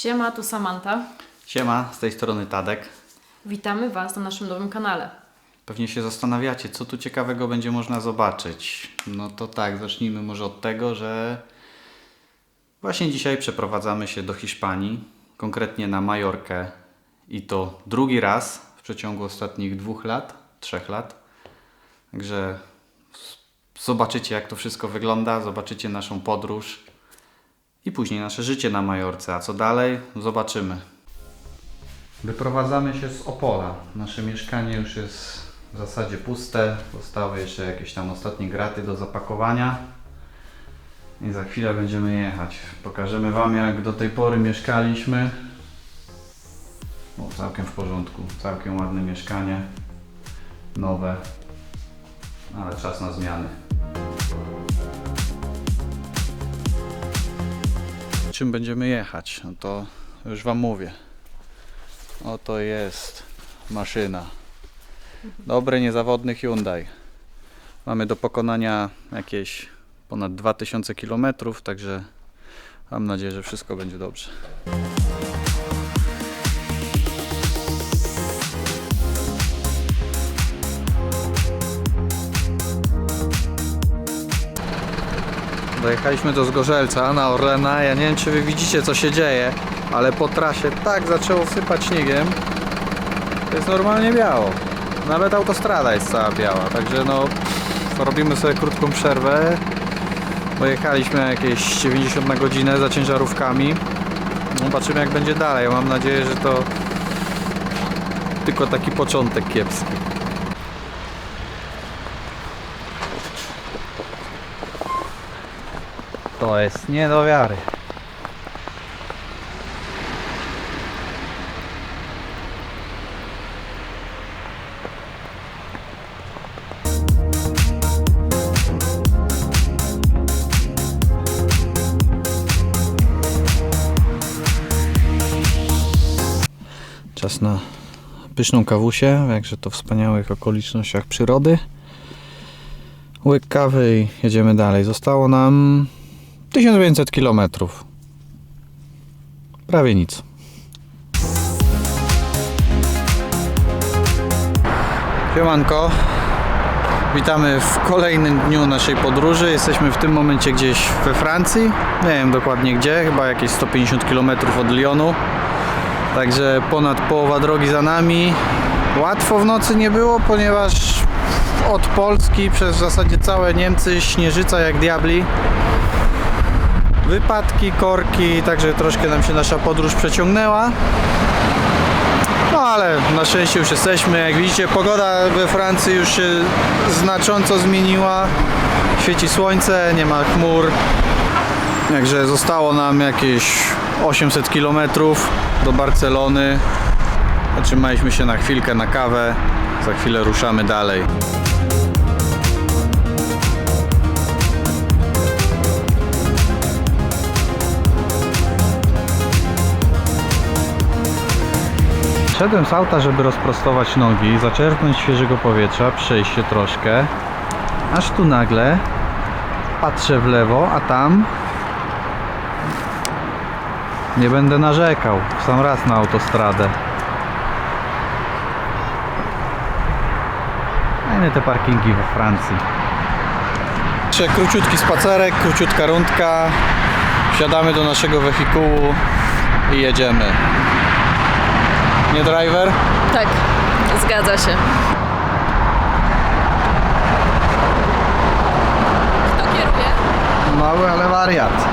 Siema, tu Samanta. Siema, z tej strony Tadek. Witamy Was na naszym nowym kanale. Pewnie się zastanawiacie, co tu ciekawego będzie można zobaczyć. No to tak, zacznijmy może od tego, że właśnie dzisiaj przeprowadzamy się do Hiszpanii, konkretnie na Majorkę i to drugi raz w przeciągu ostatnich dwóch lat, trzech lat. Także zobaczycie, jak to wszystko wygląda, zobaczycie naszą podróż i później nasze życie na Majorce. A co dalej? Zobaczymy. Wyprowadzamy się z Opola. Nasze mieszkanie już jest w zasadzie puste. Zostały jeszcze jakieś tam ostatnie graty do zapakowania. I za chwilę będziemy jechać. Pokażemy Wam jak do tej pory mieszkaliśmy. O, całkiem w porządku. Całkiem ładne mieszkanie. Nowe. Ale czas na zmiany. Czym będziemy jechać? No to już Wam mówię. Oto jest maszyna. Dobry, niezawodny Hyundai. Mamy do pokonania jakieś ponad 2000 km, także mam nadzieję, że wszystko będzie dobrze. Dojechaliśmy do Zgorzelca na Orlena. Ja nie wiem, czy wy widzicie, co się dzieje, ale po trasie tak zaczęło sypać śniegiem. To jest normalnie biało. Nawet autostrada jest cała biała, także no robimy sobie krótką przerwę. Pojechaliśmy jakieś 90 na godzinę za ciężarówkami. Zobaczymy jak będzie dalej. Mam nadzieję, że to tylko taki początek kiepski. To jest nie do wiary. Czas na pyszną kawusię, w jakże to wspaniałych okolicznościach przyrody. Łyk kawy i jedziemy dalej. Zostało nam 1500 km. Prawie nic. Siemanko. Witamy w kolejnym dniu naszej podróży. Jesteśmy w tym momencie gdzieś we Francji. Nie wiem dokładnie gdzie, chyba jakieś 150 km od Lyonu. Także ponad połowa drogi za nami. Łatwo w nocy nie było, ponieważ od Polski przez w zasadzie całe Niemcy śnieżyca jak diabli. Wypadki, korki, także troszkę nam się nasza podróż przeciągnęła. No ale na szczęście już jesteśmy. Jak widzicie, pogoda we Francji już się znacząco zmieniła. Świeci słońce, nie ma chmur. Także zostało nam jakieś 800 km do Barcelony. Zatrzymaliśmy się na chwilkę na kawę. Za chwilę ruszamy dalej. Szedłem z auta, żeby rozprostować nogi, zaczerpnąć świeżego powietrza, przejść się troszkę. Aż tu nagle patrzę w lewo, a tam nie będę narzekał. Sam raz na autostradę. Fajne te parkingi we Francji. Króciutki spacerek, króciutka rundka. Wsiadamy do naszego wehikułu i jedziemy. Nie driver? Tak, zgadza się. Kto kieruje? Mały, ale wariat.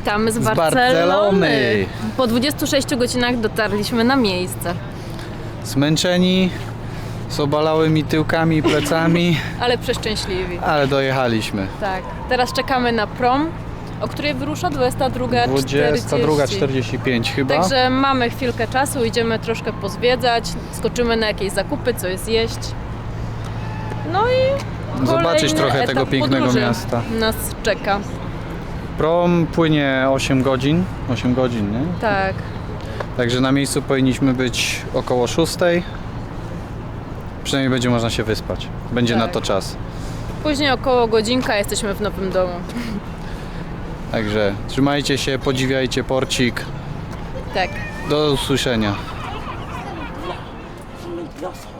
Witamy z, Z Barcelony. Po 26 godzinach dotarliśmy na miejsce. Zmęczeni, z obalałymi tyłkami i plecami, Ale przeszczęśliwi. ale dojechaliśmy. Tak. Teraz czekamy na prom, O której wyrusza 22.40. 22.45 chyba. Także mamy chwilkę czasu, idziemy troszkę pozwiedzać, skoczymy na jakieś zakupy, co jest jeść. No i Zobaczyć trochę tego pięknego miasta. Nas czeka. Prom płynie 8 godzin. 8 godzin, nie? Tak. Także na miejscu powinniśmy być około 6. Przynajmniej będzie można się wyspać. Będzie Tak. na to czas. Później około godzinka jesteśmy w nowym domu. Także trzymajcie się, podziwiajcie porcik. Tak. Do usłyszenia. Jest.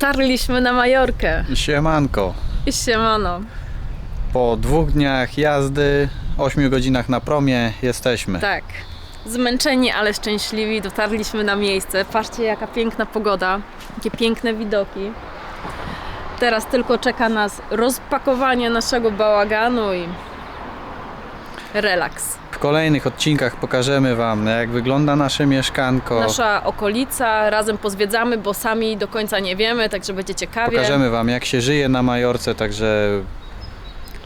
Dotarliśmy na Majorkę. Siemanko. I siemano. Po dwóch dniach jazdy, 8 godzinach na promie jesteśmy. Tak. Zmęczeni, ale szczęśliwi dotarliśmy na miejsce. Patrzcie, jaka piękna pogoda, jakie piękne widoki. Teraz tylko czeka nas rozpakowanie naszego bałaganu i relaks. W kolejnych odcinkach pokażemy Wam, jak wygląda nasze mieszkanko. Nasza okolica, razem pozwiedzamy, bo sami do końca nie wiemy, także będzie ciekawie. Pokażemy Wam, jak się żyje na Majorce, także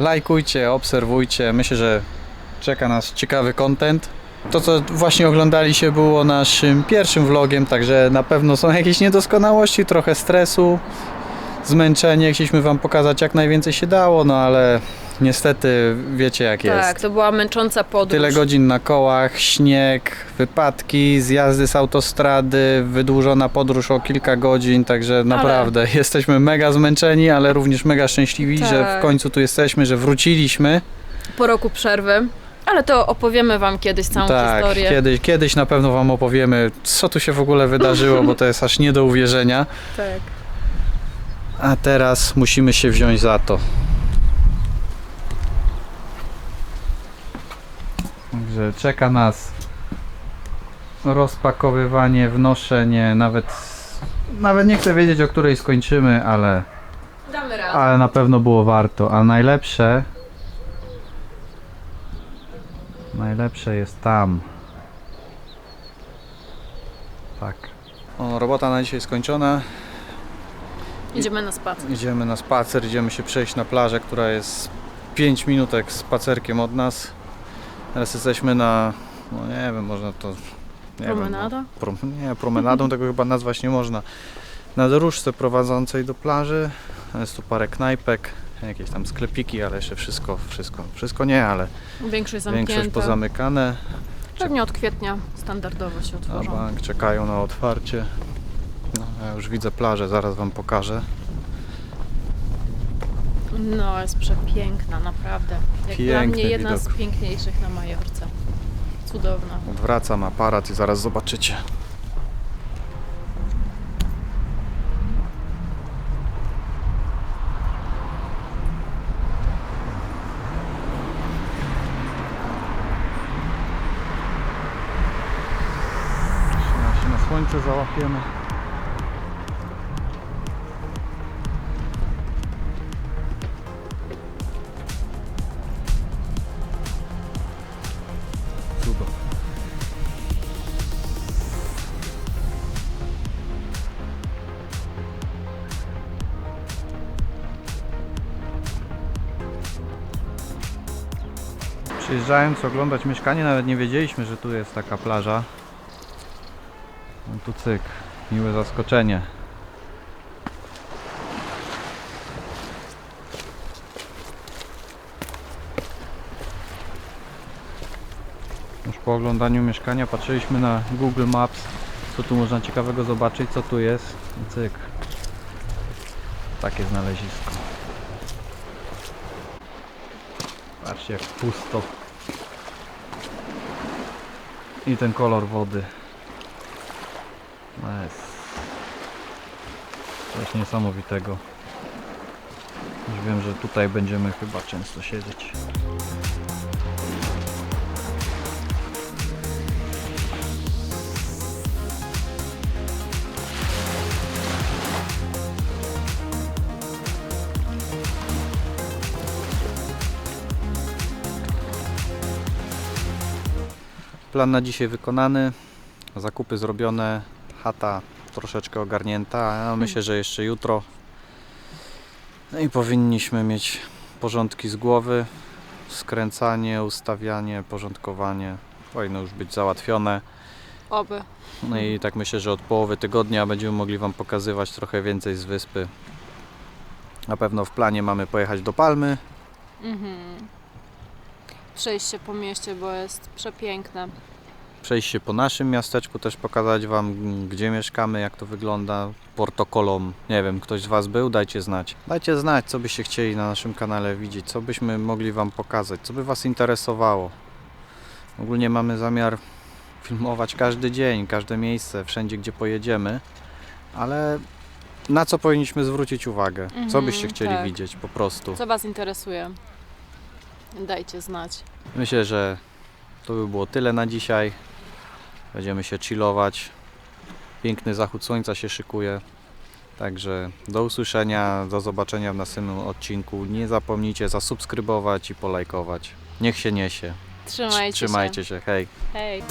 lajkujcie, obserwujcie. Myślę, że czeka nas ciekawy content. To, co właśnie oglądaliście, było naszym pierwszym vlogiem, także na pewno są jakieś niedoskonałości, trochę stresu, zmęczenie. Chcieliśmy Wam pokazać jak najwięcej się dało, no ale niestety wiecie jak jest. Tak, to była męcząca podróż. Tyle godzin na kołach, śnieg, wypadki, zjazdy z autostrady, wydłużona podróż o kilka godzin, także naprawdę jesteśmy mega zmęczeni, ale również mega szczęśliwi, że Tak. w końcu tu jesteśmy, że wróciliśmy. Po roku przerwy. Ale to opowiemy Wam kiedyś całą tak, historię. kiedyś, kiedyś na pewno Wam opowiemy, co tu się w ogóle wydarzyło, bo to jest aż nie do uwierzenia. Tak. A teraz musimy się wziąć za to. Także czeka nas rozpakowywanie, wnoszenie, nawet nawet nie chcę wiedzieć o której skończymy, ale, Damy radę. ale na pewno było warto. A najlepsze najlepsze jest tam. Tak. O, robota na dzisiaj skończona. Idziemy na spacer. Idziemy na spacer, idziemy się przejść na plażę, która jest 5 minutek spacerkiem od nas. Teraz jesteśmy na, no nie wiem, można to... Nie Promenada? Wiem, no, pro, nie, promenadą tego chyba nazwać nie można. Na dróżce prowadzącej do plaży. Jest tu parę knajpek, jakieś tam sklepiki, ale jeszcze wszystko, wszystko, wszystko nie, ale Większość zamknięta. większość pozamykane. Pewnie od kwietnia standardowo się Na otworzą. bank czekają na otwarcie. No, ja już widzę plażę, zaraz Wam pokażę. No, jest przepiękna, naprawdę. Jak dla Piękny mnie jedna widok. z piękniejszych na Majorce. Cudowna. Odwracam aparat i zaraz zobaczycie. Się na słońce załapiemy. Przyjeżdżając oglądać mieszkanie, nawet nie wiedzieliśmy, że tu jest taka plaża. No tu cyk, miłe zaskoczenie. Już po oglądaniu mieszkania patrzyliśmy na Google Maps, co tu można ciekawego zobaczyć, co tu jest. Cyk. Takie znalezisko. Patrzcie jak pusto. I ten kolor wody. No jest coś niesamowitego. Już wiem, że tutaj będziemy chyba często siedzieć. Plan na dzisiaj wykonany, zakupy zrobione, chata troszeczkę ogarnięta, a myślę, że jeszcze jutro. No i powinniśmy mieć porządki z głowy, skręcanie, ustawianie, porządkowanie powinno już być załatwione. Oby. No i tak myślę, że od połowy tygodnia będziemy mogli Wam pokazywać trochę więcej z wyspy. Na pewno w planie mamy pojechać do Palmy, Mhm. Przejść się po mieście, bo jest przepiękne. przejść się po naszym miasteczku, też pokazać Wam, gdzie mieszkamy, jak to wygląda, Portokolom. Nie wiem, ktoś z Was był? Dajcie znać. Dajcie znać, co byście chcieli na naszym kanale widzieć, co byśmy mogli Wam pokazać, co by Was interesowało. Ogólnie mamy zamiar filmować każdy dzień, każde miejsce, wszędzie, gdzie pojedziemy, ale na co powinniśmy zwrócić uwagę? Co Mhm, byście chcieli tak. widzieć po prostu? Co Was interesuje? Dajcie znać. Myślę, że to by było tyle na dzisiaj. Będziemy się chillować. Piękny zachód słońca się szykuje. Także do usłyszenia, do zobaczenia w następnym odcinku. Nie zapomnijcie zasubskrybować i polajkować. Niech się niesie. Trzymajcie, Trzymajcie się. Hej. się. Hej.